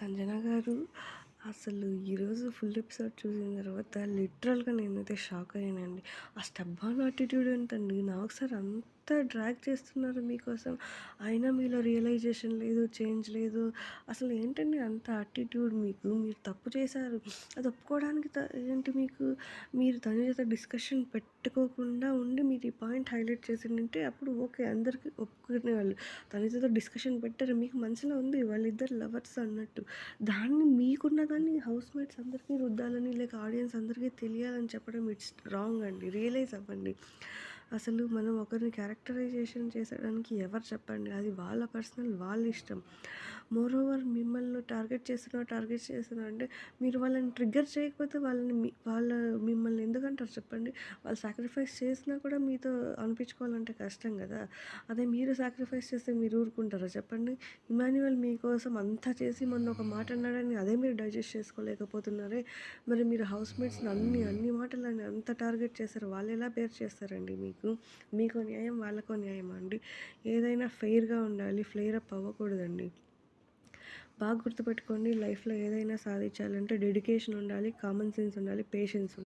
సంజన గారు అసలు ఈరోజు ఫుల్ ఎపిసోడ్ చూసిన తర్వాత లిటరల్గా నేనైతే షాక్ అయ్యానండి. ఆ స్టబ్బాన్ ఆటిట్యూడ్ ఏంటండి? నాకు సార్ అంత డ్రాగ్ చేస్తున్నారు మీకోసం? అయినా మీలో రియలైజేషన్ లేదు చేంజ్ లేదు. అసలు ఏంటండి అంత యాటిట్యూడ్ మీకు? మీరు తప్పు చేశారు. అది ఒప్పుకోవడానికి త- ఏంటి మీకు? మీరు తన చేత డిస్కషన్ పెట్టుకోకుండా ఉండి మీరు ఈ పాయింట్ హైలైట్ చేసిందంటే అప్పుడు ఓకే అందరికీ ఒప్పుకునే వాళ్ళు. తన చేత డిస్కషన్ పెట్టారు. మీకు మనసులో ఉంది వాళ్ళిద్దరు లవర్స్ అన్నట్టు. దాన్ని మీకున్న దాన్ని హౌస్ మేట్స్ అందరికీ రుద్దాలని లేక ఆడియన్స్ అందరికీ తెలియాలని చెప్పడం ఇట్స్ రాంగ్ అండి. రియలైజ్ అవ్వండి. అసలు మనం ఒకరిని క్యారెక్టరైజేషన్ చేసడానికి ఎవరు చెప్పండి? అది వాళ్ళ పర్సనల్ వాళ్ళ ఇష్టం. మోర్ ఓవర్ మిమ్మల్ని టార్గెట్ చేస్తున్నా టార్గెట్ చేస్తున్నా అంటే మీరు వాళ్ళని ట్రిగ్గర్ చేయకపోతే వాళ్ళని వాళ్ళ మిమ్మల్ని ఏమంటారు చెప్పండి. వాళ్ళు సాక్రిఫైస్ చేసినా కూడా మీతో అనిపించుకోవాలంటే కష్టం కదా. అదే మీరు సాక్రిఫైస్ చేస్తే మీరు ఊరుకుంటారా చెప్పండి. ఇమాన్యువల్ మీకోసం అంతా చేసి మొన్న ఒక మాట అన్నాడని అదే మీరు డైజెస్ట్ చేసుకోలేకపోతున్నారే. మరి మీరు హౌస్ మేట్స్ని అన్ని అన్ని మాటలని అంత టార్గెట్ చేస్తారు వాళ్ళు ఎలా బేర్ చేస్తారండి మీకు? మీకు న్యాయం వాళ్ళకో న్యాయం అండి? ఏదైనా ఫెయిర్గా ఉండాలి ఫ్లేర్ అప్ అవ్వకూడదండి. బాగా గుర్తుపెట్టుకోండి లైఫ్లో ఏదైనా సాధించాలంటే డెడికేషన్ ఉండాలి కామన్ సెన్స్ ఉండాలి పేషెన్స్